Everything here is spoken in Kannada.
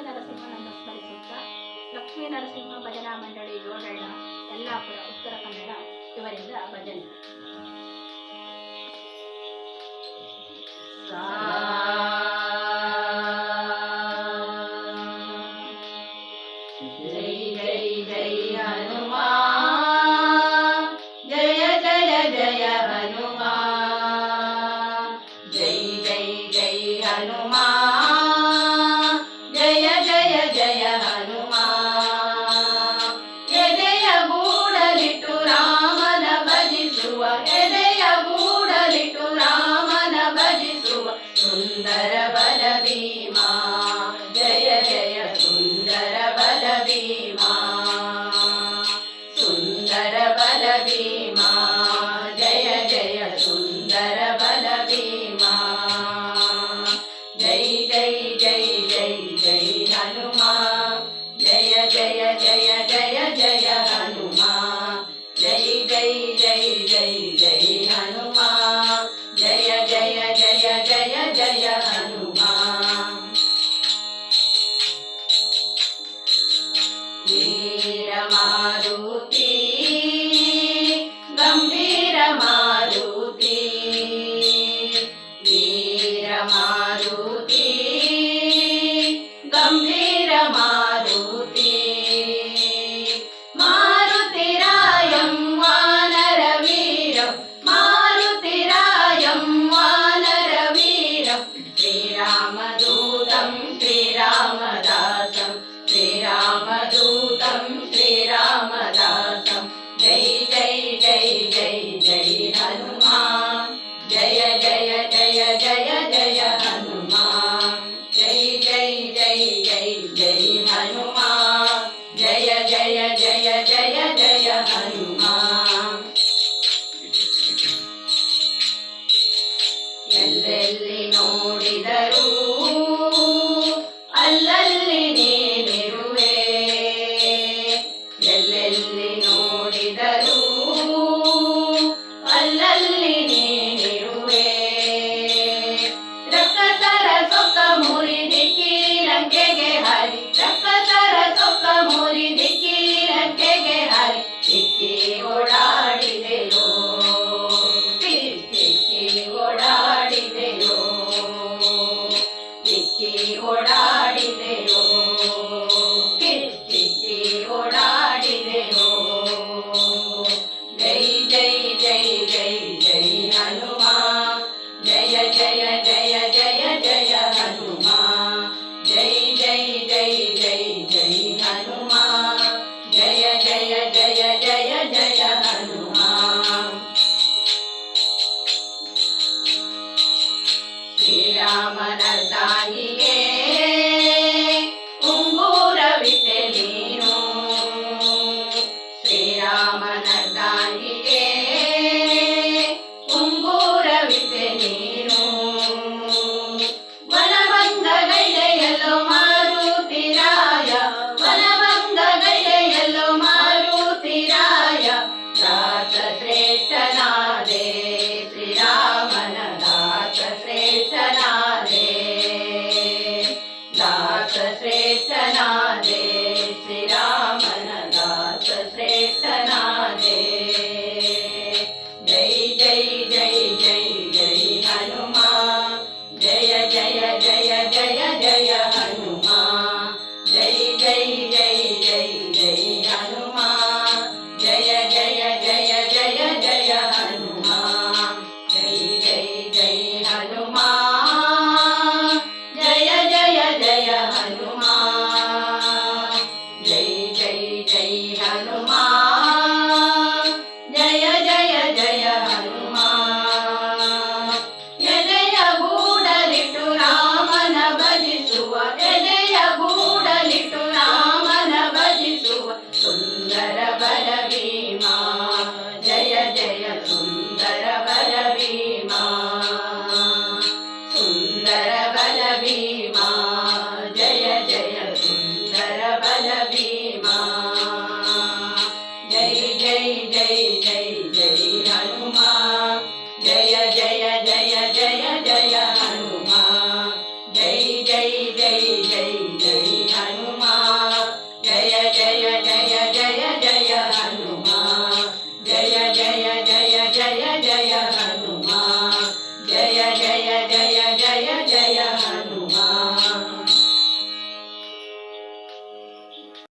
ಲಕ್ಷ್ಮೀ ನರಸಿಂಹನನ್ನು ಸ್ಮರಿಸುತ್ತಾ ಲಕ್ಷ್ಮೀ ನರಸಿಂಹ ಭಜನಾ ಮಂಡಳಿ ಜೋಡಳ್ಳ ಯಲ್ಲಾಪುರ ಉತ್ತರ ಕನ್ನಡ ಇವರಿಂದ ಭಜನೆ. वन्दे राम